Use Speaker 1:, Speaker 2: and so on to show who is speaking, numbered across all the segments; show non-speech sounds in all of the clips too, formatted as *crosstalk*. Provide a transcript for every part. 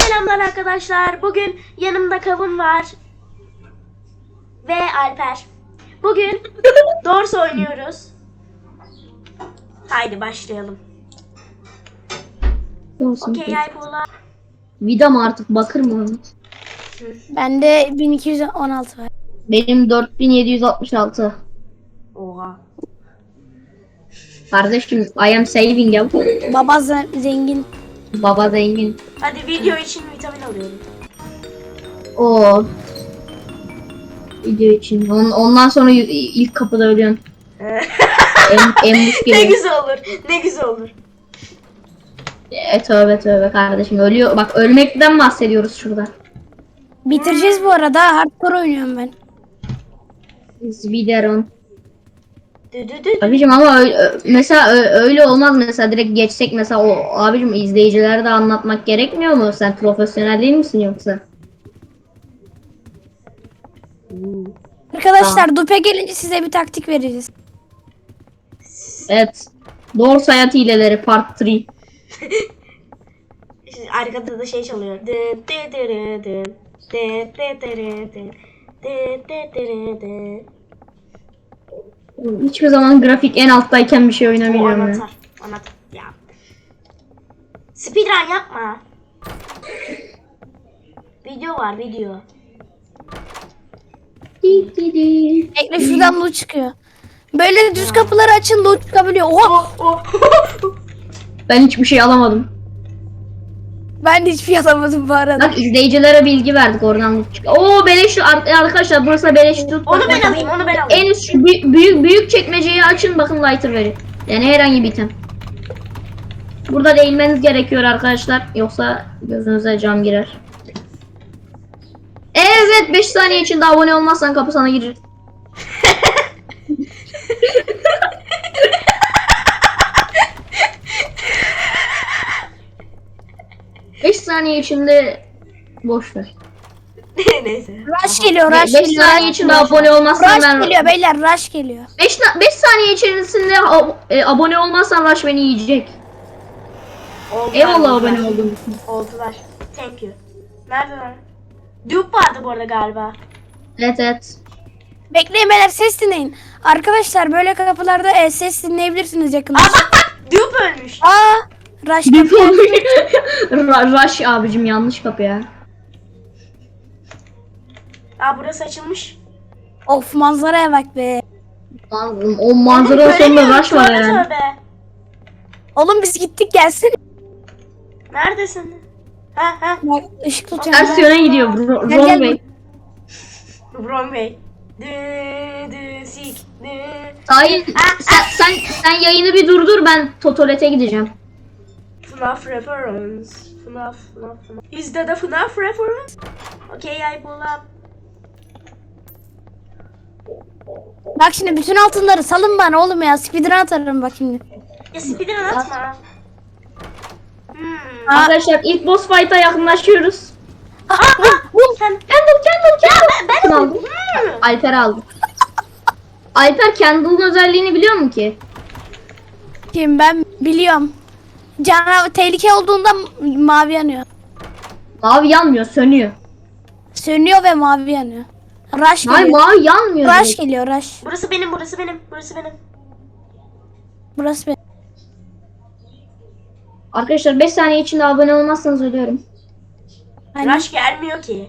Speaker 1: Selamlar arkadaşlar. Bugün yanımda Kavun var. Ve Alper. Bugün *laughs* Dors oynuyoruz. Haydi başlayalım. Okey Aypola.
Speaker 2: Vida mı artık bakır mı?
Speaker 3: Bende 1216 var.
Speaker 2: Benim 4766.
Speaker 1: Oha.
Speaker 2: Kardeşim I am saving ya.
Speaker 3: Baba ze- zengin.
Speaker 2: Baba zengin.
Speaker 1: Hadi video için vitamin alıyorum.
Speaker 2: O video için. On- ondan sonra ilk kapıda ölüyorsun. *laughs* em, emmiş
Speaker 1: ne güzel olur. Ne güzel olur.
Speaker 2: E, tövbe tövbe kardeşim ölüyor. Bak ölmekten bahsediyoruz şurada.
Speaker 3: Bitireceğiz bu arada. Hardcore oynuyorum ben.
Speaker 2: Videron. Abicim ama öyle, ö- mesela ö- öyle olmaz mesela direkt geçsek mesela o abicim izleyicilere de anlatmak gerekmiyor mu? Sen profesyonel değil misin yoksa?
Speaker 3: Arkadaşlar dupe gelince size bir taktik vereceğiz.
Speaker 2: Evet. Doğru hayat hileleri part 3.
Speaker 1: Şimdi Arkada da şey çalıyor.
Speaker 2: Hiçbir zaman grafik en alttayken bir şey
Speaker 1: O
Speaker 2: oynamayacağım ya.
Speaker 1: anahtar. Anahtar. Ya. Speedrun yapma. Video var video.
Speaker 3: Bekle şuradan loot çıkıyor. Böyle düz kapıları açın loot çıkabiliyor. Oha!
Speaker 1: Oh. *laughs*
Speaker 2: Ben hiçbir şey alamadım.
Speaker 3: Ben de hiçbir şey alamadım bu arada.
Speaker 2: Bak izleyicilere bilgi verdik oradan. Oo beleş ar- arkadaşlar burası beleş loot.
Speaker 1: onu ben alayım onu ben
Speaker 2: En
Speaker 1: alayım.
Speaker 2: üst şu büyük, büyük büyük çekmeceyi açın bakın lighter verin. Yani herhangi bir item. Burada değilmeniz gerekiyor arkadaşlar. Yoksa gözünüze cam girer. Evet 5 saniye içinde abone olmazsan kapı sana girir. Saniye içinde boş ver. *laughs*
Speaker 1: Neyse.
Speaker 3: Rush geliyor,
Speaker 2: 5
Speaker 3: rush geliyor.
Speaker 2: saniye içinde abone olmazsan
Speaker 3: Rush
Speaker 2: ben
Speaker 3: geliyor beyler, rush geliyor.
Speaker 2: 5 5 saniye içerisinde ab- e, abone olmazsan Rush beni yiyecek.
Speaker 1: Oldular,
Speaker 2: Eyvallah
Speaker 1: oldular.
Speaker 2: abone olduğum için.
Speaker 1: Oldular. Thank you. Neredeler? Dupe vardı bu arada galiba.
Speaker 2: Evet evet.
Speaker 3: Bekleyin beyler ses dinleyin. Arkadaşlar böyle kapılarda e, ses dinleyebilirsiniz yakında.
Speaker 1: Aa bak bak Dupe ölmüş.
Speaker 3: Aa! Rush
Speaker 2: Bir
Speaker 3: kapı.
Speaker 2: Rush abicim yanlış kapı ya.
Speaker 1: Aa burası açılmış.
Speaker 3: of manzaraya bak be.
Speaker 2: Lan, O manzara sonunda
Speaker 1: Göremiyorum,
Speaker 2: Rush var
Speaker 1: tövbe
Speaker 2: yani.
Speaker 1: tövbe.
Speaker 3: Oğlum biz gittik gelsene.
Speaker 1: Neredesin? Ha ha.
Speaker 3: Işık tutuyorum.
Speaker 2: Ters yöne gidiyor bro-
Speaker 3: Gel,
Speaker 2: wrong
Speaker 3: gel.
Speaker 2: way.
Speaker 1: Wrong way. Dü dü sik dü.
Speaker 2: Hayır sen, sen, sen yayını bir durdur ben Totolet'e gideceğim.
Speaker 1: FNAF reference. FNAF, FNAF, FNAF. Is that a FNAF reference? Okay, I pull up.
Speaker 3: Bak şimdi bütün altınları salın bana oğlum ya. Speedrun atarım bak şimdi.
Speaker 1: Ya speedrun atma. Hmm.
Speaker 3: Aa.
Speaker 2: Arkadaşlar ilk boss fight'a yakınlaşıyoruz.
Speaker 1: Aa, aa, sen...
Speaker 2: Candle candle candle.
Speaker 1: Ben,
Speaker 2: Kim
Speaker 1: ben
Speaker 2: aldı?
Speaker 1: Hmm.
Speaker 2: Alper aldı. Alper Candle'ın özelliğini biliyor mu ki?
Speaker 3: Kim ben biliyorum. Cana tehlike olduğunda mavi yanıyor.
Speaker 2: Mavi yanmıyor sönüyor.
Speaker 3: Sönüyor ve mavi yanıyor. Rush
Speaker 2: Hayır
Speaker 3: geliyor.
Speaker 2: mavi yanmıyor.
Speaker 3: Rush geliyor rush.
Speaker 1: Burası benim, burası benim, burası benim.
Speaker 3: Burası benim.
Speaker 2: Arkadaşlar 5 saniye içinde abone olmazsanız ölüyorum.
Speaker 3: Hani
Speaker 1: Rush gelmiyor ki.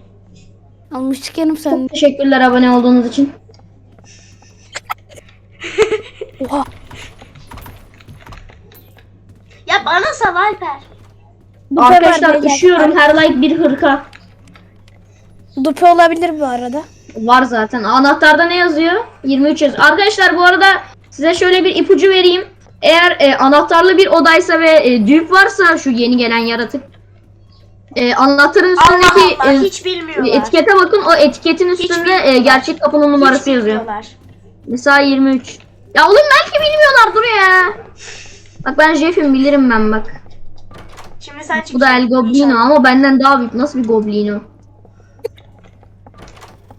Speaker 3: almıştık yanım sen.
Speaker 2: Teşekkürler abone olduğunuz için.
Speaker 3: Oha.
Speaker 1: Ya bana sal Alper.
Speaker 3: Var
Speaker 2: Arkadaşlar
Speaker 3: beyler.
Speaker 2: üşüyorum her like bir hırka.
Speaker 3: Dupe olabilir bu arada.
Speaker 2: Var zaten. Anahtarda ne yazıyor? 23 yazıyor. Arkadaşlar bu arada size şöyle bir ipucu vereyim. Eğer e, anahtarlı bir odaysa ve e, düğüp varsa şu yeni gelen yaratık. E, anahtarın
Speaker 1: Allah
Speaker 2: üstündeki
Speaker 1: Allah,
Speaker 2: e,
Speaker 1: hiç bilmiyorlar.
Speaker 2: etikete bakın. O etiketin üstünde e, gerçek kapının numarası
Speaker 1: Hiç
Speaker 2: yazıyor. Mesela 23. Ya oğlum belki bilmiyorlar dur ya. Bak ben Jeff'im bilirim ben bak.
Speaker 1: Şimdi sen çık.
Speaker 2: Bu da El Goblino ama benden daha büyük. Nasıl bir Goblino?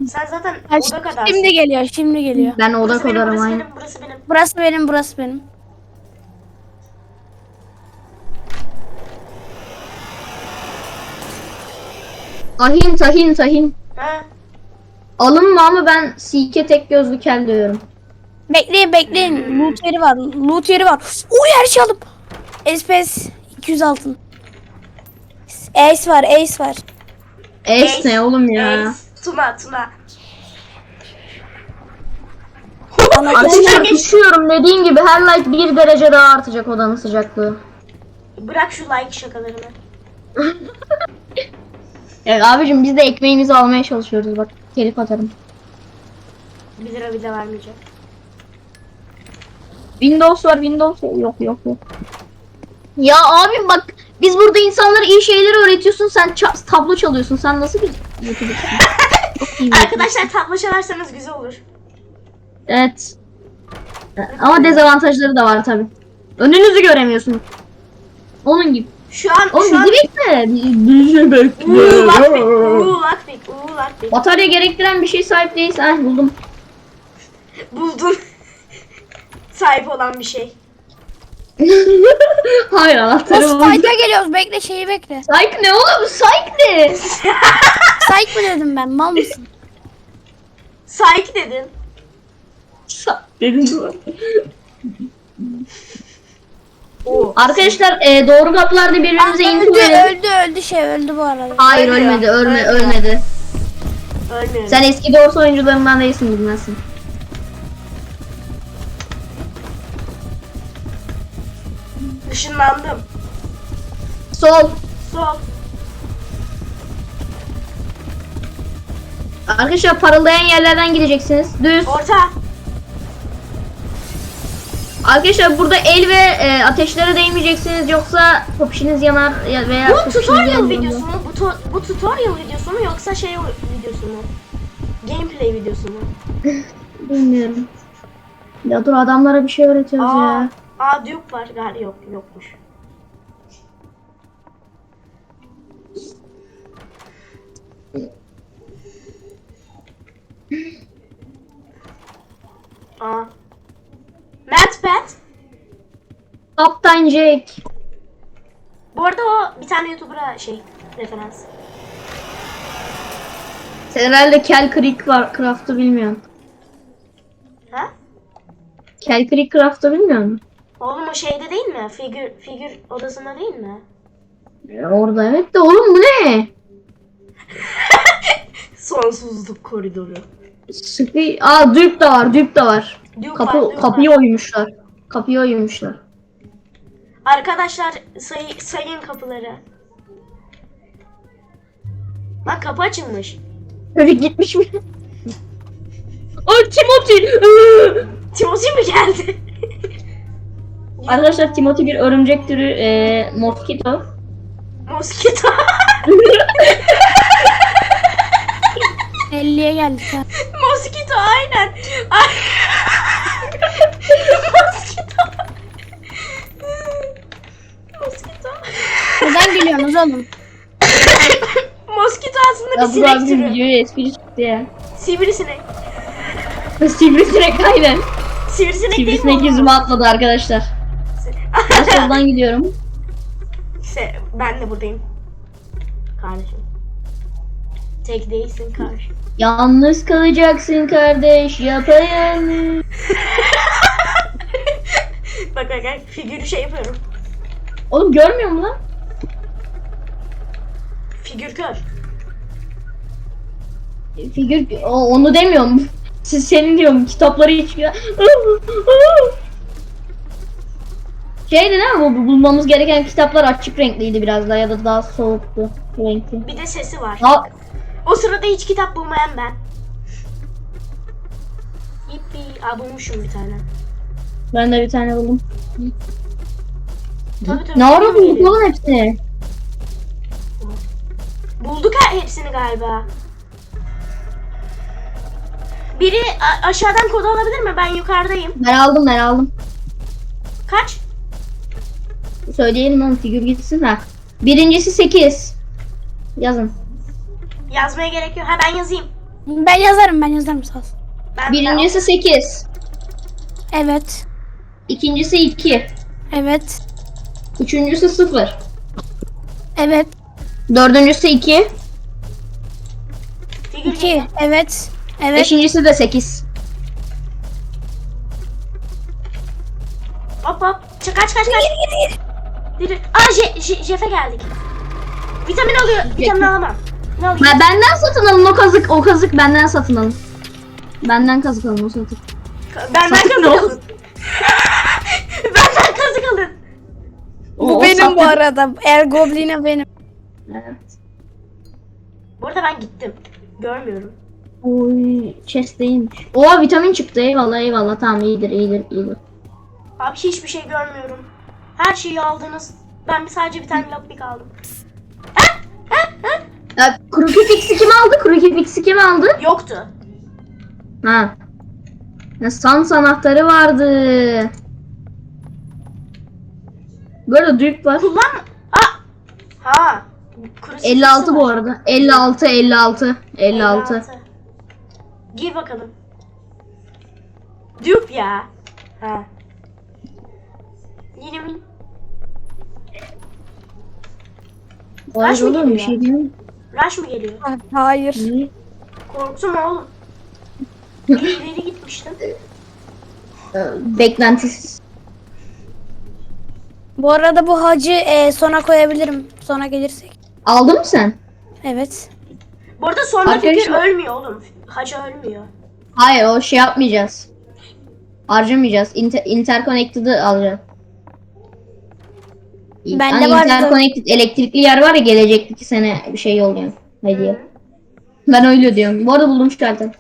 Speaker 1: Sen zaten
Speaker 3: Ha,
Speaker 1: oda kadarsın.
Speaker 3: şimdi geliyor şimdi geliyor.
Speaker 2: Ben oda
Speaker 1: burası benim,
Speaker 2: kadarım
Speaker 1: burası
Speaker 2: aynı.
Speaker 1: benim, burası benim.
Speaker 3: Burası benim burası benim.
Speaker 2: Tahin tahin tahin.
Speaker 1: Ha?
Speaker 2: Alınma ama ben sike tek gözlü kel diyorum.
Speaker 3: Bekleyin bekleyin. Loot yeri var. Loot yeri var. Uy her şey aldım. SPS 200 altın. Ace var Ace var.
Speaker 2: Es ne oğlum ya?
Speaker 1: Ace. Tuna Tuna.
Speaker 2: Arkadaşlar düşüyorum dediğim gibi her like bir derece daha artacak odanın sıcaklığı.
Speaker 1: Bırak şu like şakalarını. *laughs*
Speaker 2: Evet abicim biz de ekmeğimizi almaya çalışıyoruz bak. Telif atarım.
Speaker 1: 1 lira bile vermeyecek.
Speaker 2: Windows var Windows yok yok yok. Ya abim bak biz burada insanlara iyi şeyler öğretiyorsun sen ça- tablo çalıyorsun sen nasıl bir. *laughs*
Speaker 1: Arkadaşlar tablo çalarsanız güzel olur.
Speaker 2: Evet. Ama dezavantajları da var tabi. Önünüzü göremiyorsunuz. Onun gibi.
Speaker 1: Şu an
Speaker 2: Oğlum
Speaker 1: şu an
Speaker 2: bizi bekle. Bizi bekle. Batarya gerektiren bir şey sahip değilse heh buldum.
Speaker 1: Buldun. Sahip olan bir şey. *laughs*
Speaker 2: Hayır anahtarı buldum.
Speaker 3: Spike'a geliyoruz. Bekle şeyi bekle.
Speaker 2: Psych ne oğlum? Psych ne? *laughs*
Speaker 3: Spike mı dedim ben? Mal mısın?
Speaker 1: Sahip dedin. *laughs* Oo.
Speaker 2: Arkadaşlar e, doğru kapılarda birbirimize info
Speaker 3: öldü,
Speaker 2: verelim.
Speaker 3: öldü öldü şey öldü bu arada.
Speaker 2: Hayır
Speaker 1: Ölmüyor,
Speaker 2: ölmedi, ölme,
Speaker 1: ölmüyor.
Speaker 2: ölmedi.
Speaker 1: Ölmüyorum.
Speaker 2: Sen eski doğrusu oyuncularından değilsin bilmezsin.
Speaker 1: Işınlandım.
Speaker 2: Sol.
Speaker 1: Sol.
Speaker 2: Arkadaşlar parıldayan yerlerden gideceksiniz. Düz.
Speaker 1: Orta.
Speaker 2: Arkadaşlar burada el ve e, ateşlere değmeyeceksiniz yoksa popişiniz yanar ya- veya
Speaker 1: Bu
Speaker 2: popişiniz
Speaker 1: tutorial
Speaker 2: yanır.
Speaker 1: videosu mu? Bu, bu tutorial videosu mu yoksa şey videosu mu? Gameplay videosu mu? *laughs*
Speaker 2: Bilmiyorum. Ya dur adamlara bir şey öğretiyoruz
Speaker 1: Aa,
Speaker 2: ya.
Speaker 1: Aa Duke var galiba yok yokmuş. Aa. Matt Pat.
Speaker 2: Kaptan Jack.
Speaker 1: Bu arada o bir tane YouTuber'a şey referans.
Speaker 2: Sen herhalde Kel Creek var, Craft'ı bilmiyorsun.
Speaker 1: Ha?
Speaker 2: Kel Creek Craft'ı bilmiyor musun?
Speaker 1: Oğlum o şeyde değil mi? Figür figür odasında değil mi?
Speaker 2: E, orada evet de oğlum bu ne? *laughs*
Speaker 1: Sonsuzluk koridoru.
Speaker 2: Sıkı... Aa Duke da var, Duke da var.
Speaker 1: Duke
Speaker 2: Kapı,
Speaker 1: var, Duke
Speaker 2: kapıyı
Speaker 1: var.
Speaker 2: oymuşlar. Kapıyı oymuşlar.
Speaker 1: Arkadaşlar say, sayın kapıları. Bak kapı açılmış.
Speaker 2: Çocuk gitmiş mi? *laughs* Ay Timothy!
Speaker 1: Timothy mi geldi?
Speaker 2: Arkadaşlar Timothy bir örümcek türü e, mosquito.
Speaker 1: Moskito.
Speaker 3: 50'ye geldik ha.
Speaker 1: Moskito aynen. Ay. Moskito. Moskito.
Speaker 3: Neden gülüyorsunuz oğlum?
Speaker 1: Moskito aslında bir
Speaker 2: Ya bu
Speaker 1: sinek
Speaker 2: abi
Speaker 1: türü.
Speaker 2: videoya espri çıktı ya.
Speaker 1: Sivrisinek.
Speaker 2: Sivrisinek aynen.
Speaker 1: Sivrisinek değil mi?
Speaker 2: Sivrisinek yüzüme atladı arkadaşlar. Ben *laughs* soldan gidiyorum.
Speaker 1: Se- ben de buradayım. Kardeşim. Tek değilsin kardeşim.
Speaker 2: Yalnız kalacaksın kardeş yapayalnız. *laughs*
Speaker 1: bak bak bak figürü şey yapıyorum.
Speaker 2: Oğlum görmüyor musun lan?
Speaker 1: Figür kör.
Speaker 2: Figür o, onu demiyorum. Siz senin diyorum kitapları hiç *laughs* Şeydi değil mi bu bu bulmamız gereken kitaplar açık renkliydi biraz daha ya da daha soğuktu renkli.
Speaker 1: Bir de sesi var.
Speaker 2: Aa,
Speaker 1: O sırada hiç kitap bulmayan ben. Yippi. Aa bulmuşum bir tane.
Speaker 2: ben de bir tane buldum.
Speaker 1: Tabii tabii.
Speaker 2: Ne ara oğlum hepsini?
Speaker 1: Bulduk ha hepsini galiba. Biri aşağıdan kodu alabilir mi? Ben yukarıdayım.
Speaker 2: Ben aldım ben aldım.
Speaker 1: Kaç?
Speaker 2: Söyleyelim oğlum figür gitsin ha. Birincisi 8. Yazın.
Speaker 1: Yazmaya gerek yok. Ha ben yazayım.
Speaker 3: Ben yazarım ben yazarım sağ ol.
Speaker 1: Ben,
Speaker 2: Birincisi 8.
Speaker 3: Evet.
Speaker 2: İkincisi 2.
Speaker 3: Evet.
Speaker 2: Üçüncüsü 0.
Speaker 3: Evet.
Speaker 2: Dördüncüsü 2.
Speaker 3: 12. Evet. Evet.
Speaker 2: Beşincisi de 8.
Speaker 1: Hop hop. Çık kaç kaç kaç. Yürü. Aa Je- Je- Jeff'e geldik. Vitamin alıyor. Vitamin alamam. Ne alayım?
Speaker 2: Ben, benden satın alın o kazık. O kazık benden satın alın. Benden kazık alın o satın.
Speaker 1: Benden kazık alın. *laughs* Benden kazık alın.
Speaker 2: O-
Speaker 3: Bu
Speaker 2: o
Speaker 3: benim bu
Speaker 2: sahte-
Speaker 3: arada. El Goblin'e benim.
Speaker 2: Evet.
Speaker 1: Bu arada ben gittim. Görmüyorum.
Speaker 2: Oy chest'teymiş. Oha vitamin çıktı eyvallah eyvallah tamam iyidir iyidir iyidir.
Speaker 1: Abi hiçbir şey görmüyorum. Her şeyi aldınız. Ben bir sadece bir tane lockpick aldım.
Speaker 2: Ya, Crooked Fix'i kim aldı? Crooked Fix'i kim aldı?
Speaker 1: Yoktu.
Speaker 2: Ha. Ya, sans anahtarı vardı. Böyle düğük var.
Speaker 1: Kullanma. Aa. Ha. Crucifix'i
Speaker 2: 56 bu
Speaker 1: var.
Speaker 2: arada. 56 56 56.
Speaker 1: Giy bakalım. Dupe ya. Ha. Yeni mi? Kaç mı
Speaker 2: oğlum bir
Speaker 1: geliyor?
Speaker 2: şey değil mi?
Speaker 1: Rush mı geliyor?
Speaker 3: Hayır.
Speaker 2: Ne?
Speaker 1: Korktum oğlum. İleri gitmiştim.
Speaker 2: Ee, Beklentisiz.
Speaker 3: Bu arada bu hacı e, sona koyabilirim. Sona gelirsek.
Speaker 2: Aldın mı sen?
Speaker 3: Evet.
Speaker 1: Bu arada sonra fikir
Speaker 2: Arkadaşlar-
Speaker 1: ölmüyor oğlum. Hacı ölmüyor.
Speaker 2: Hayır o şey yapmayacağız. Harcamayacağız. Inter interconnected'ı alacağız.
Speaker 3: Bende
Speaker 2: Hani
Speaker 3: var
Speaker 2: interconnected elektrikli yer var ya gelecek iki sene bir şey oluyor. Hediye. Ben öyle diyorum. Bu arada buldum kartı.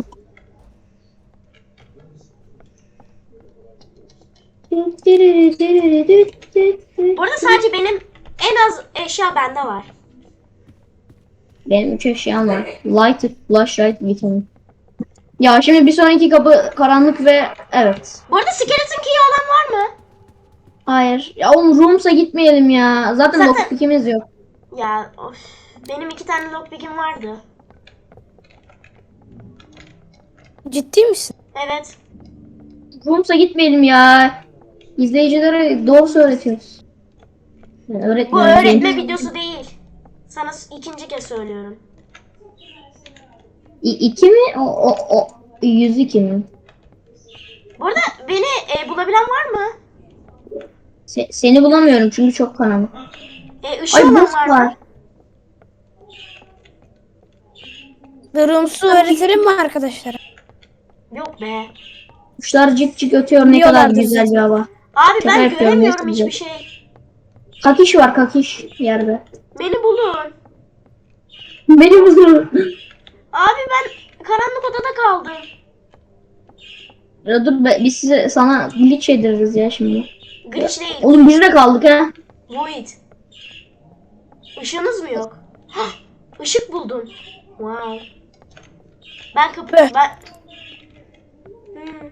Speaker 1: Bu arada sadece benim en az eşya bende var.
Speaker 2: Benim üç eşyam var. Light, flashlight, vitamin. Ya şimdi bir sonraki kapı karanlık ve evet.
Speaker 1: Bu arada skeleton key olan var mı?
Speaker 2: Hayır. Ya oğlum Rooms'a gitmeyelim ya. Zaten
Speaker 1: Zaten-
Speaker 2: lockpick'imiz yok.
Speaker 1: Ya of. Benim iki tane lockpick'im vardı.
Speaker 3: Ciddi misin?
Speaker 1: Evet.
Speaker 2: Rooms'a gitmeyelim ya. İzleyicilere doğru söyletiyoruz. Yani öğretmen.
Speaker 1: Bu öğretme
Speaker 2: benim-
Speaker 1: videosu değil. Sana ikinci kez söylüyorum.
Speaker 2: İ- iki mi? O, o, o 102 mi?
Speaker 1: Bu arada beni e, bulabilen var mı?
Speaker 2: Se- seni bulamıyorum çünkü çok karanlık.
Speaker 1: E, ışığı
Speaker 2: Ay buz
Speaker 1: var
Speaker 2: var.
Speaker 3: Durumsu öğretirim mi arkadaşlar?
Speaker 1: Yok be.
Speaker 2: Kuşlar cik cik ötüyor ne kadar güzel bir hava.
Speaker 1: Abi ben
Speaker 2: Şaka yapıyorum,
Speaker 1: göremiyorum hiçbir şey.
Speaker 2: Kakiş var kakiş yerde.
Speaker 1: Beni bulun.
Speaker 2: Beni bulun.
Speaker 1: Abi ben karanlık odada kaldım.
Speaker 2: Ya dur be, biz size sana glitch yediririz ya şimdi.
Speaker 1: Glitch değil.
Speaker 2: Oğlum biz de kaldık ha.
Speaker 1: Void. Işığınız mı yok? Hah, Işık buldum. Wow. Ben kapı... Ben... Hmm,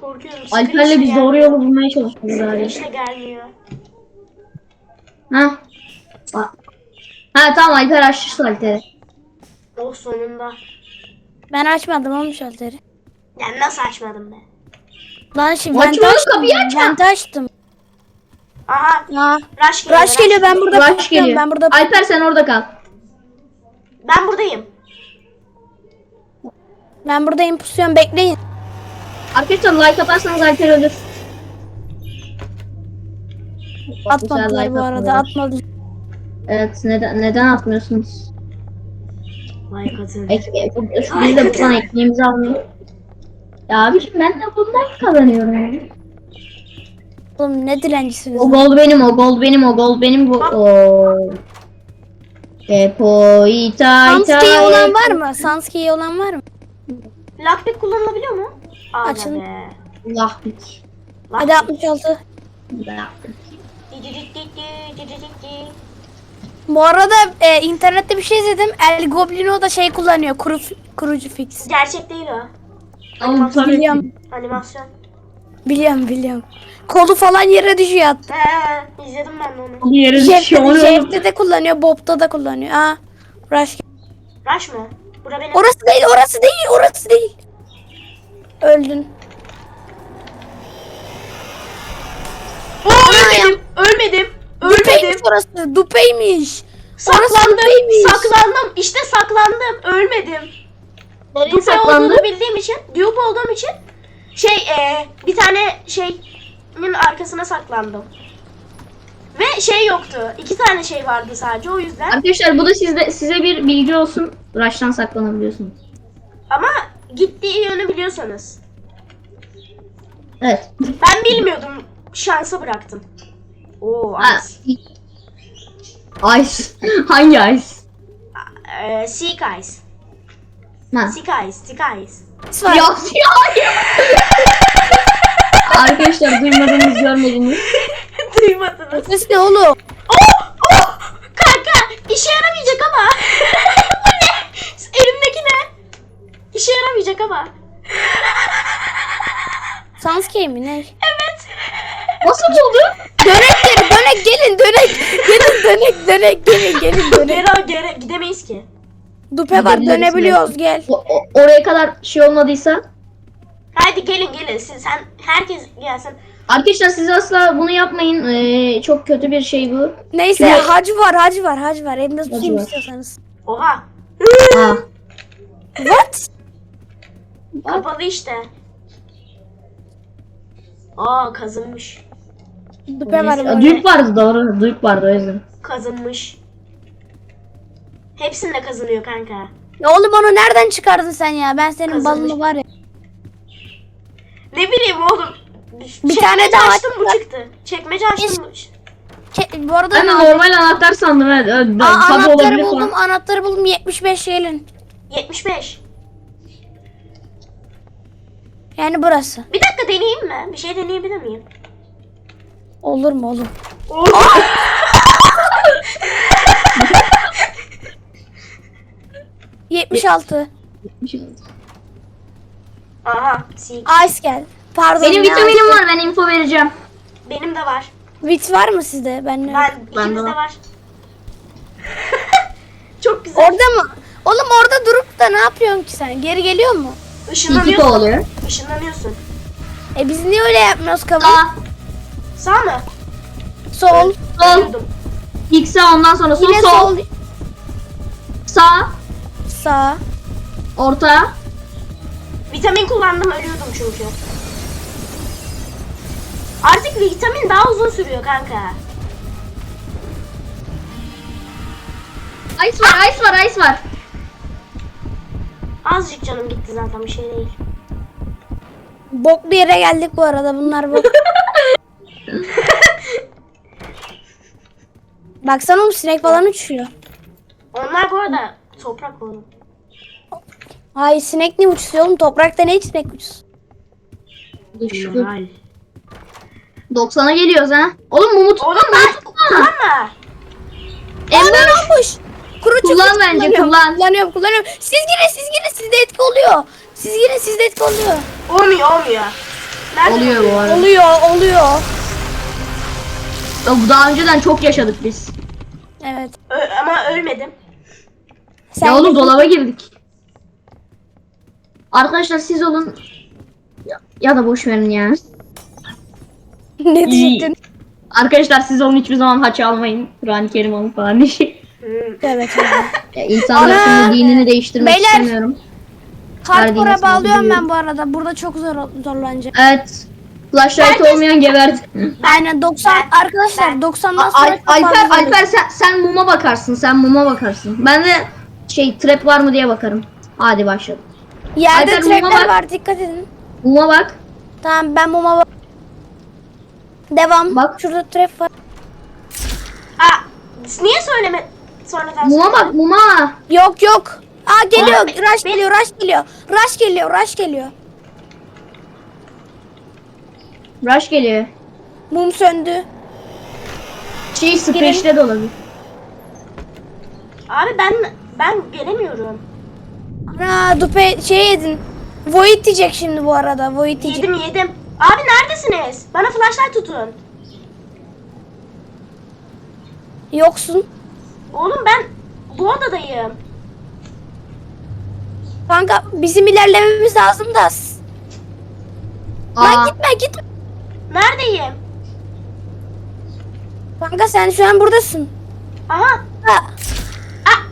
Speaker 1: korkuyorum.
Speaker 2: Alper'le biz doğru yolu bulmaya çalışıyoruz galiba.
Speaker 1: Screech de gelmiyor.
Speaker 2: Ha. Bak. Ha tamam Alper açtı Alper'i.
Speaker 1: Oh sonunda.
Speaker 3: Ben açmadım oğlum şalteri.
Speaker 1: Yani nasıl açmadım be?
Speaker 3: Lan şimdi vente
Speaker 2: oğlum,
Speaker 3: açtım.
Speaker 2: kapıyı açma.
Speaker 3: Vente açtım.
Speaker 1: Aha.
Speaker 3: Ha.
Speaker 1: Rush geliyor.
Speaker 3: Rush geliyor ben burada
Speaker 2: Rush geliyor.
Speaker 3: Ben burada
Speaker 2: Alper sen orada kal.
Speaker 1: Ben buradayım.
Speaker 3: ben buradayım pusuyorum bekleyin.
Speaker 2: Arkadaşlar like atarsanız Alper ölür.
Speaker 3: Atmadılar
Speaker 2: like
Speaker 3: bu arada atmadılar.
Speaker 2: Evet neden neden atmıyorsunuz?
Speaker 1: Like atın.
Speaker 2: Ek, bu- şu biz de buradan ekmeğimizi almayalım. Ya abi şimdi ben de bundan kazanıyorum.
Speaker 3: Oğlum ne dilencisiniz.
Speaker 2: O gol benim, o gol benim, o gol benim bu. O. Depo ita
Speaker 3: Sanski'yi olan var mı? Sanski'yi olan var mı?
Speaker 1: Lockpick kullanılabiliyor mu? Aga
Speaker 3: Açın.
Speaker 1: be.
Speaker 3: Hadi 66. Bu arada e, internette bir şey izledim. El Goblino da şey kullanıyor. Kuru, kurucu fix.
Speaker 1: Gerçek değil o.
Speaker 2: Tabii ki.
Speaker 3: Biliyorum.
Speaker 1: Animasyon.
Speaker 3: Biliyorum biliyorum. Kolu falan yere düşüyor hatta.
Speaker 1: He, izledim ben de onu.
Speaker 2: Yere düşüyor.
Speaker 3: de, Jeff'te de kullanıyor. Bob'ta da kullanıyor. Aa. Rush.
Speaker 1: Rush mı? Bura benim.
Speaker 3: Orası değil, orası değil, orası değil. Öldün.
Speaker 1: Oo, ölmedim. Ölmedim. Ölmedim.
Speaker 3: Dupeymiş orası. Dupeymiş.
Speaker 1: Saklandım.
Speaker 3: Orası?
Speaker 1: Saklandım. İşte saklandım. Ölmedim.
Speaker 2: Nereye
Speaker 1: Dupe
Speaker 2: saklandı?
Speaker 1: olduğunu bildiğim için, dupe olduğum için şey e, bir tane şeyin arkasına saklandım. Ve şey yoktu. iki tane şey vardı sadece o yüzden.
Speaker 2: Arkadaşlar bu da sizde size bir bilgi olsun. Rush'tan saklanabiliyorsunuz.
Speaker 1: Ama gittiği yönü biliyorsanız.
Speaker 2: Evet.
Speaker 1: Ben bilmiyordum. Şansa bıraktım. Oo, ice.
Speaker 2: Ice. *laughs* Hangi ice?
Speaker 1: Ee, Sea Ice.
Speaker 2: Ha.
Speaker 1: Sea Ice, Sea Ice.
Speaker 3: S var.
Speaker 2: Arkadaşlar duymadığınız görmediğiniz. *laughs*
Speaker 1: Duymadınız.
Speaker 3: Ses ne oğlum?
Speaker 1: Oh! Oh! Kanka işe yaramayacak ama. *laughs* Bu ne? Elimdeki ne? İşe yaramayacak ama. *laughs*
Speaker 3: Sanskey mi ne?
Speaker 1: Evet.
Speaker 2: Nasıl buldu?
Speaker 3: Dönek geri dönek gelin dönek. Gelin dönek dönek gelin gelin dönek.
Speaker 1: Geri geri gidemeyiz ki.
Speaker 3: Dupe var dönebiliyoruz gel.
Speaker 2: O- o- oraya kadar şey olmadıysa.
Speaker 1: Hadi gelin gelin siz sen herkes gelsin.
Speaker 2: Arkadaşlar siz asla bunu yapmayın. Ee, çok kötü bir şey bu.
Speaker 3: Neyse
Speaker 2: Ne?
Speaker 3: hacı var hacı var hacı var. Elimde tutayım
Speaker 2: var.
Speaker 3: istiyorsanız.
Speaker 1: Oha.
Speaker 2: Ha.
Speaker 3: What?
Speaker 1: Kapalı işte. Aa kazınmış.
Speaker 3: Dupe var
Speaker 2: Aa,
Speaker 3: böyle.
Speaker 2: Duyuk vardı doğru. Duyuk vardı o yüzden.
Speaker 1: Kazınmış. Hepsinde kazınıyor kanka.
Speaker 3: Ya oğlum onu nereden çıkardın sen ya? Ben senin balını var ya.
Speaker 1: Ne bileyim oğlum.
Speaker 3: Bir
Speaker 1: Çekmece
Speaker 3: tane daha
Speaker 1: açtım bu çıktı. Çekmece açtım bu.
Speaker 3: Ke- bu arada
Speaker 2: Ben de
Speaker 3: ana-
Speaker 2: normal anahtar sandım. Evet. evet,
Speaker 3: Aa,
Speaker 2: tabii
Speaker 3: anahtarı
Speaker 2: olabilir
Speaker 3: buldum
Speaker 2: falan.
Speaker 3: anahtarı buldum 75 gelin.
Speaker 1: 75.
Speaker 3: Yani burası.
Speaker 1: Bir dakika deneyeyim mi? Bir şey deneyebilir miyim?
Speaker 3: Olur mu oğlum?
Speaker 1: Oha.
Speaker 3: 76. *laughs*
Speaker 1: Aha. sik.
Speaker 3: Ice gel. Pardon.
Speaker 2: Benim
Speaker 3: ya.
Speaker 2: vitaminim var. Ben info vereceğim.
Speaker 1: Benim de var.
Speaker 3: Vit var mı sizde? Ben,
Speaker 1: Ben
Speaker 2: Ben
Speaker 1: ikimiz
Speaker 2: de var.
Speaker 1: var. *laughs* Çok güzel.
Speaker 3: Orada mı? Oğlum orada durup da ne yapıyorsun ki sen? Geri geliyor mu?
Speaker 2: İki
Speaker 1: Işınlanıyorsun.
Speaker 2: kovalıyor.
Speaker 1: Işınlanıyorsun.
Speaker 3: E biz niye öyle yapmıyoruz kabul?
Speaker 2: Sağ.
Speaker 1: Sağ mı?
Speaker 3: Sol.
Speaker 2: Sol.
Speaker 1: Öldüm.
Speaker 2: İlk sağ ondan sonra sol.
Speaker 3: Yine
Speaker 2: sol.
Speaker 3: sol.
Speaker 2: Sağ.
Speaker 3: Sağ.
Speaker 2: Orta.
Speaker 1: Vitamin kullandım ölüyordum çünkü. Artık vitamin daha uzun sürüyor kanka.
Speaker 2: Ice var. Ice var. Ice var.
Speaker 1: Azıcık canım gitti zaten bir şey değil.
Speaker 3: Bok bir yere geldik bu arada. Bunlar bok. *laughs* Baksana oğlum sinek falan uçuyor.
Speaker 1: Onlar bu arada toprak oğlum.
Speaker 3: Hayır sinek niye uçuyor oğlum? Toprakta ne sinek uçsun?
Speaker 2: Düştü.
Speaker 1: Normal.
Speaker 2: 90'a geliyoruz ha. Oğlum Mumut.
Speaker 1: Oğlum ben kullanma.
Speaker 2: Ember.
Speaker 3: olmuş. Kuru
Speaker 2: Kullan
Speaker 3: çıkmış,
Speaker 2: bence,
Speaker 3: kullanıyorum.
Speaker 2: kullan.
Speaker 3: Kullanıyorum kullanıyorum. Siz girin siz girin sizde etki oluyor. Siz girin sizde etki oluyor.
Speaker 1: Olmuyor olmuyor. Nerede
Speaker 2: Oluyor bu arada.
Speaker 3: Oluyor oluyor.
Speaker 2: Ya bu Daha önceden çok yaşadık biz.
Speaker 3: Evet.
Speaker 1: Ö- ama ölmedim.
Speaker 3: Sen
Speaker 2: ya oğlum dolaba girdik. Arkadaşlar siz olun. Ya, ya da boş verin ya. *laughs*
Speaker 3: ne diyecektin?
Speaker 2: Arkadaşlar siz olun hiçbir zaman haç almayın. Kur'an-ı Kerim alın falan diye şey.
Speaker 1: Hmm.
Speaker 3: Evet. *laughs*
Speaker 2: Ya insanlar
Speaker 3: Ana!
Speaker 2: şimdi dinini değiştirmek
Speaker 3: Beyler!
Speaker 2: istemiyorum. Verdiğiniz
Speaker 3: Hardcore'a bağlıyorum
Speaker 2: bilgiyi.
Speaker 3: ben bu arada. Burada çok zor zorlanacak.
Speaker 2: Evet. Flashlight olmayan geberdi.
Speaker 3: Aynen 90
Speaker 1: Ben-
Speaker 3: arkadaşlar
Speaker 1: ben-
Speaker 3: 90'dan sonra
Speaker 2: Al- Alper, Alper sen, sen muma bakarsın. Sen muma bakarsın. Ben de şey trap var mı diye bakarım. Hadi başlayalım.
Speaker 3: Yerde
Speaker 2: Alper, muma bak.
Speaker 3: var dikkat edin.
Speaker 2: Muma bak.
Speaker 3: Tamam ben muma bak. Devam.
Speaker 2: Bak.
Speaker 3: Şurada trap var.
Speaker 1: Aa, niye söyleme sonradan
Speaker 2: Muma bak muma.
Speaker 3: Yok yok. Aa geliyor.
Speaker 1: Aa,
Speaker 3: rush
Speaker 1: be-
Speaker 3: geliyor. Rush geliyor. Rush geliyor. Rush geliyor.
Speaker 2: Rush geliyor.
Speaker 3: Mum söndü.
Speaker 2: Şey splash de olabilir.
Speaker 1: Abi ben ben gelemiyorum.
Speaker 3: Ana dupe şey yedin. Void diyecek şimdi bu arada. Void diyecek.
Speaker 1: Yedim yedim. Abi neredesiniz? Bana flashlight tutun.
Speaker 3: Yoksun.
Speaker 1: Oğlum ben bu odadayım.
Speaker 3: Kanka bizim ilerlememiz lazım da. Lan
Speaker 2: Aa,
Speaker 3: gitme gitme.
Speaker 1: Neredeyim?
Speaker 3: Kanka sen şu an buradasın.
Speaker 1: Aha.
Speaker 3: Ha.
Speaker 1: Aa,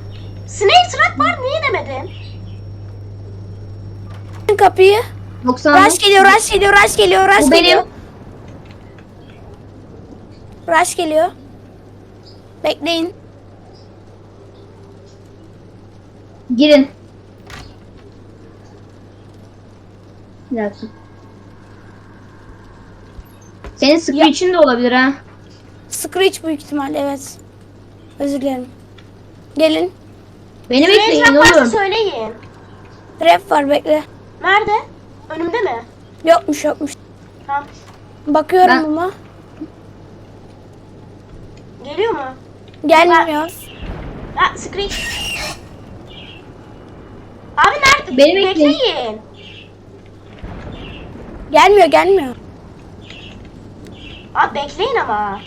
Speaker 1: snake trap var niye demedin?
Speaker 3: Açın kapıyı.
Speaker 2: 90.
Speaker 3: Rush geliyor, rush geliyor, rush geliyor, rush
Speaker 2: Bu
Speaker 3: geliyor.
Speaker 2: benim.
Speaker 3: Rush geliyor. Bekleyin.
Speaker 2: Girin. Bir dakika. Senin için de olabilir ha.
Speaker 3: Screech büyük ihtimal evet. Özür dilerim. Gelin.
Speaker 2: Beni bekleyin
Speaker 1: varsa
Speaker 2: oğlum.
Speaker 1: söyleyin.
Speaker 3: Rap var bekle.
Speaker 1: Nerede? Önümde mi?
Speaker 3: Yokmuş yokmuş.
Speaker 1: Tamam.
Speaker 3: Bakıyorum
Speaker 2: Ben-
Speaker 3: ama.
Speaker 1: Geliyor mu?
Speaker 3: Gelmiyor.
Speaker 1: Ha Screech. Abi nerede?
Speaker 2: Beni bekleyin.
Speaker 1: Bekleyin.
Speaker 3: Gelmiyor gelmiyor.
Speaker 1: Abi bekleyin ama.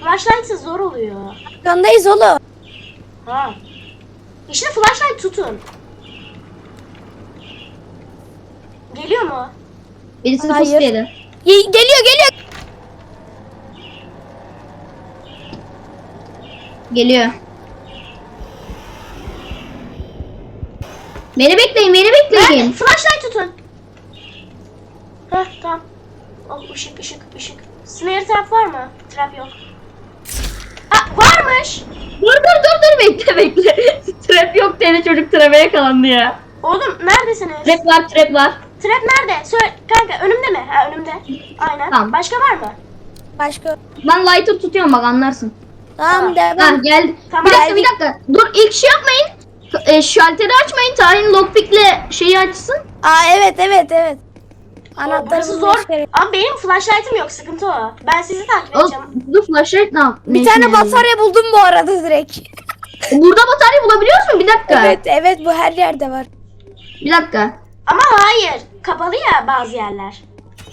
Speaker 1: Flashlight'sız zor oluyor.
Speaker 3: Arkandayız oğlum.
Speaker 1: Ha. İşte flashlight tutun. Geliyor mu?
Speaker 2: Birisi
Speaker 3: Hayır. Ye- geliyor geliyor.
Speaker 2: Geliyor. Beni bekleyin, beni
Speaker 1: Nerede?
Speaker 2: bekleyin.
Speaker 1: Flashlight tutun. Heh tamam. Oh ışık ışık ışık. Snare trap var mı? Trap yok. Ha varmış.
Speaker 2: Dur dur dur dur bekle bekle. *laughs* trap yok dedi çocuk trap'e yakalandı ya.
Speaker 1: Oğlum neredesiniz?
Speaker 2: Trap var, trap var.
Speaker 1: Trap nerede? Söyle kanka önümde mi? Ha önümde. Aynen.
Speaker 2: Tamam.
Speaker 1: Başka var mı?
Speaker 3: Başka.
Speaker 2: Ben lighter tutuyorum bak anlarsın.
Speaker 3: Tamam
Speaker 1: Tamam.
Speaker 2: Ha
Speaker 3: devam.
Speaker 2: geldi.
Speaker 1: Tamam,
Speaker 2: bir dakika
Speaker 3: geldik.
Speaker 2: bir dakika. Dur ilk şey yapmayın. E, şalteri açmayın. Tahin lockpick'le şeyi açsın.
Speaker 3: Aa evet evet evet. Anahtarı
Speaker 1: zor. Ama benim flashlight'ım yok sıkıntı o. Ben sizi takip
Speaker 2: O,
Speaker 1: edeceğim.
Speaker 2: dur flashlight ne yap?
Speaker 3: Bir
Speaker 2: ne
Speaker 3: tane batarya buldum bu arada direkt.
Speaker 2: Burada batarya bulabiliyoruz mu? Bir dakika.
Speaker 3: evet evet bu her yerde var.
Speaker 2: Bir dakika.
Speaker 1: Ama hayır. Kapalı ya bazı yerler.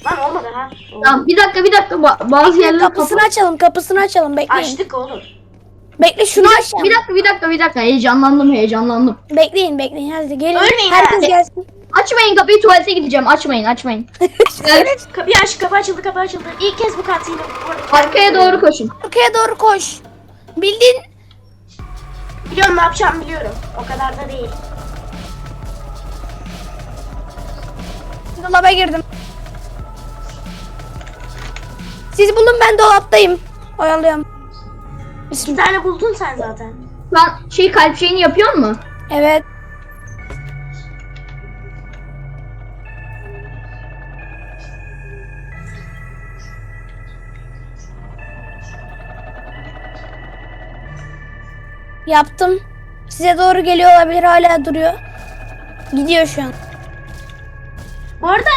Speaker 1: Lan olmadı ha. Oldu.
Speaker 2: Tamam bir dakika bir dakika. Ba- bazı yerler
Speaker 3: Kapısını
Speaker 2: kapalı.
Speaker 3: açalım kapısını açalım bekleyin.
Speaker 1: Açtık oğlum.
Speaker 3: Bekle şunu
Speaker 2: Bir
Speaker 3: açalım.
Speaker 2: dakika, bir dakika bir dakika bir dakika. Heyecanlandım heyecanlandım.
Speaker 3: Bekleyin bekleyin hadi gelin.
Speaker 1: Ölmeyin
Speaker 3: Herkes
Speaker 1: ha.
Speaker 3: gelsin.
Speaker 2: Açmayın kapıyı tuvalete gideceğim. Açmayın açmayın. *laughs*
Speaker 1: Kapıyı aç, kapı açıldı, kapı açıldı. İlk kez bu arada-
Speaker 2: Arkaya doğru koşun.
Speaker 3: Arkaya doğru koş. Bildin.
Speaker 1: Biliyorum ne yapacağımı biliyorum. O kadar da değil.
Speaker 3: Dolaba girdim. Siz bulun ben dolaptayım. Oyalıyorum. Bismillah.
Speaker 1: tane buldun sen zaten.
Speaker 2: Sen şey kalp şeyini yapıyor mu?
Speaker 3: Evet. Yaptım. Size doğru geliyor olabilir hala duruyor. Gidiyor şu an.
Speaker 1: Bu arada...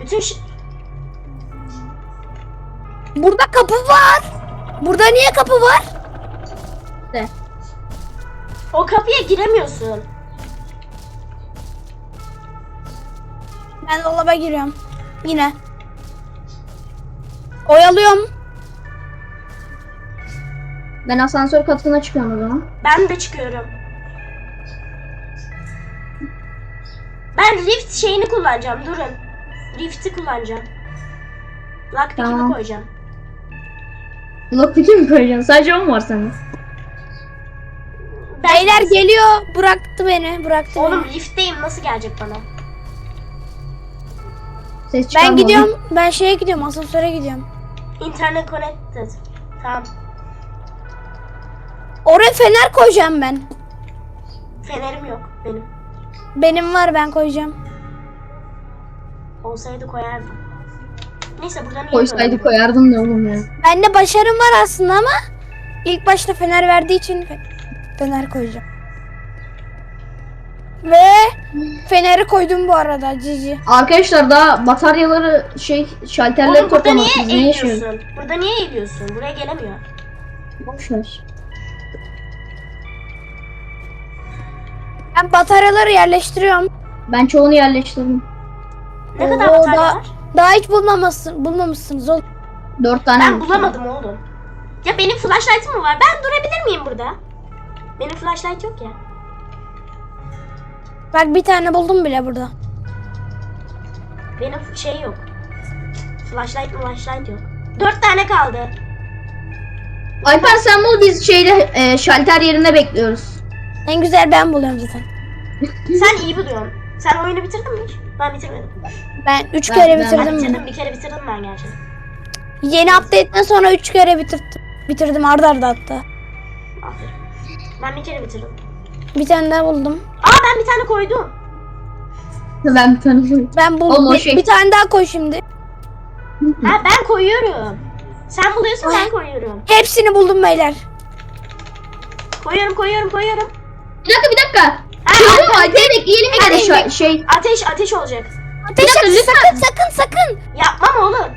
Speaker 1: Bütün ş-
Speaker 3: Burada kapı var. Burada niye kapı var?
Speaker 2: De.
Speaker 1: o kapıya giremiyorsun.
Speaker 3: Ben dolaba giriyorum. Yine. Oyalıyorum.
Speaker 2: Ben asansör katına çıkıyorum o zaman.
Speaker 1: Ben de çıkıyorum. Ben Rift şeyini kullanacağım. Durun. Rift'i kullanacağım. Lockpick'imi
Speaker 2: Tamam.
Speaker 1: koyacağım.
Speaker 2: Lockpick'i mi koyacaksın? Sadece o mu var sende?
Speaker 1: Ben-
Speaker 3: Beyler geliyor. Bıraktı beni. Bıraktı
Speaker 1: Oğlum
Speaker 3: beni.
Speaker 1: Rift'teyim. Nasıl gelecek bana?
Speaker 2: Ses
Speaker 3: Ben gidiyorum. Ben şeye gidiyorum. Asansöre gidiyorum.
Speaker 1: Internet connected. Tamam.
Speaker 3: Oraya fener koyacağım ben.
Speaker 1: Fenerim yok benim.
Speaker 3: Benim var ben koyacağım.
Speaker 1: Olsaydı koyardım. Neyse buradan iyi
Speaker 2: Koysaydı
Speaker 1: görünüyor.
Speaker 2: koyardım ne oğlum ya.
Speaker 3: Bende başarım var aslında ama ilk başta fener verdiği için fe- fener koyacağım. Ve feneri koydum bu arada cici.
Speaker 2: Arkadaşlar daha bataryaları şey şalterleri
Speaker 1: Oğlum burada niye
Speaker 2: toplamak. Biz ne yaşıyoruz?
Speaker 1: eğiliyorsun? Burada niye eğiliyorsun? Buraya gelemiyor.
Speaker 2: Boş ver.
Speaker 3: Ben bataryaları yerleştiriyorum.
Speaker 2: Ben çoğunu yerleştirdim.
Speaker 1: Ne
Speaker 3: Oo,
Speaker 1: kadar batarya
Speaker 3: daha,
Speaker 1: var?
Speaker 3: daha hiç bulmamışsın, bulmamışsınız oğlum.
Speaker 2: Dört tane
Speaker 1: Ben bulamadım oğlum. Ya benim flashlight'ım mı var? Ben durabilir miyim burada? Benim flashlight yok ya.
Speaker 3: Bak bir tane buldum bile burada.
Speaker 1: Benim şey yok. Flashlight flashlight yok. Dört tane kaldı.
Speaker 2: Alper sen bul biz şeyde e, şalter yerinde bekliyoruz.
Speaker 3: En güzel ben buluyorum zaten.
Speaker 1: Sen iyi buluyorsun. Sen oyunu bitirdin mi hiç? Ben bitirmedim.
Speaker 3: Ben 3
Speaker 2: Ben-
Speaker 3: kere
Speaker 2: ben-
Speaker 1: Ben
Speaker 3: bitirdim.
Speaker 1: bitirdim. Bir kere bitirdim ben gerçekten.
Speaker 3: Yeni update'den sonra 3 kere bitirdim. Bitirdim arda arda hatta.
Speaker 1: Aferin. Ben bir kere bitirdim.
Speaker 3: Bir tane daha buldum.
Speaker 1: Aa ben bir tane koydum.
Speaker 2: Ben bir tanışım.
Speaker 3: Ben buldum.
Speaker 2: Oğlum o
Speaker 3: Bir,
Speaker 2: şey-
Speaker 3: bir tane daha koy şimdi.
Speaker 1: Ha ben koyuyorum. Sen buluyorsun ben koyuyorum.
Speaker 3: Hepsini buldum beyler.
Speaker 1: Koyuyorum koyuyorum koyuyorum.
Speaker 2: Bir dakika bir dakika. Şey
Speaker 1: Alper,
Speaker 2: yok Alper'i bekleyelim yani şu şey.
Speaker 1: ateş ateş olacak.
Speaker 3: Ateş
Speaker 2: dakika,
Speaker 3: et,
Speaker 2: lütfen.
Speaker 3: sakın sakın sakın.
Speaker 1: Yapmam oğlum.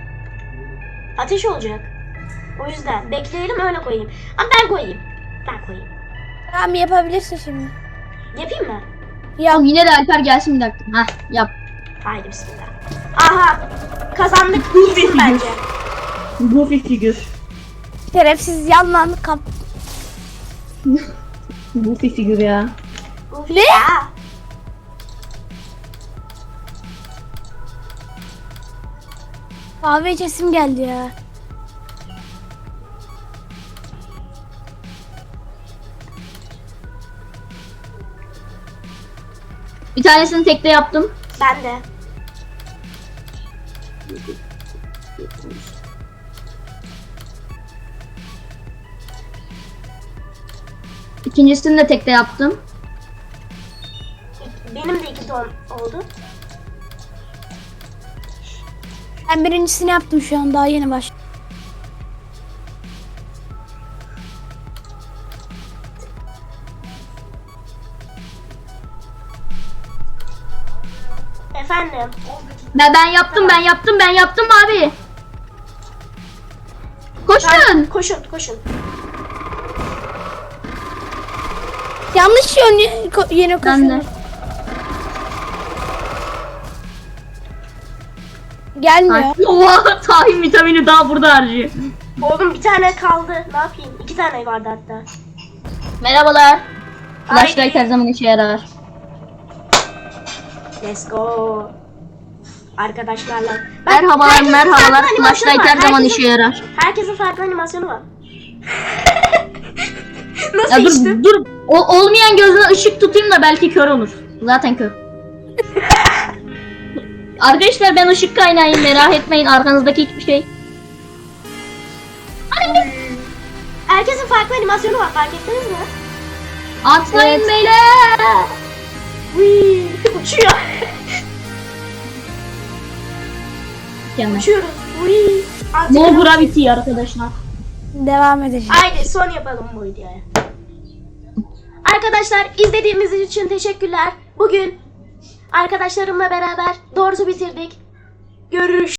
Speaker 1: Ateş olacak. O yüzden bekleyelim öyle koyayım. Ama ben koyayım. Ben koyayım.
Speaker 3: Tamam yapabilirsin şimdi.
Speaker 1: Yapayım mı?
Speaker 2: Tamam, yine de Alper gelsin bir dakika. Hah yap.
Speaker 1: Haydi bismillah. Aha. Kazandık. Win bence.
Speaker 2: Goofy figür.
Speaker 3: Şerefsiz yanlan *laughs* kap.
Speaker 2: Goofy figür ya.
Speaker 1: Ne? Ya.
Speaker 3: Kahve içesim geldi ya.
Speaker 2: Bir tanesini tekte yaptım.
Speaker 1: Ben de.
Speaker 2: İkincisini de tekte yaptım.
Speaker 1: Benim de iki ton oldu.
Speaker 3: Ben birincisini yaptım şu an daha yeni baş.
Speaker 1: Efendim.
Speaker 2: Ben ben yaptım ben yaptım ben yaptım abi. Koşun.
Speaker 1: Ben, koşun koşun.
Speaker 3: Yanlış yön ko- yeni
Speaker 2: Ben de.
Speaker 3: koşuyor. Gelmiyor.
Speaker 2: Oha tahin vitamini daha burada harcıyor.
Speaker 1: Oğlum bir tane kaldı. Ne yapayım? İki tane vardı hatta.
Speaker 2: Merhabalar. Flashlight her zaman işe yarar.
Speaker 1: Let's go. Arkadaşlarla. Bak,
Speaker 2: Merhabalar
Speaker 1: herkesin
Speaker 2: merhabalar.
Speaker 1: farklı animasyonu
Speaker 2: Flashlight
Speaker 1: var.
Speaker 2: her zaman
Speaker 1: Herkesin-
Speaker 2: işe yarar.
Speaker 1: Herkesin farklı animasyonu var. Nasıl
Speaker 2: Ya dur
Speaker 1: içtim?
Speaker 2: dur. O, olmayan gözüne ışık tutayım da belki kör olur. Zaten kör. *laughs* Arkadaşlar ben ışık kaynağıyım merak etmeyin arkanızdaki hiçbir şey.
Speaker 1: Herkesin farklı animasyonu var. Fark ettiniz mi?
Speaker 2: Atlayın
Speaker 3: Evet.
Speaker 2: beyler.
Speaker 1: Whee! *laughs* Uçuyor. Uçuyoruz. Artık
Speaker 2: No gravity arkadaşlar.
Speaker 3: Devam edeceğim.
Speaker 1: Haydi son yapalım bu videoyu. Arkadaşlar izlediğiniz için teşekkürler. Bugün arkadaşlarımla beraber doğrusu bitirdik. Görüş.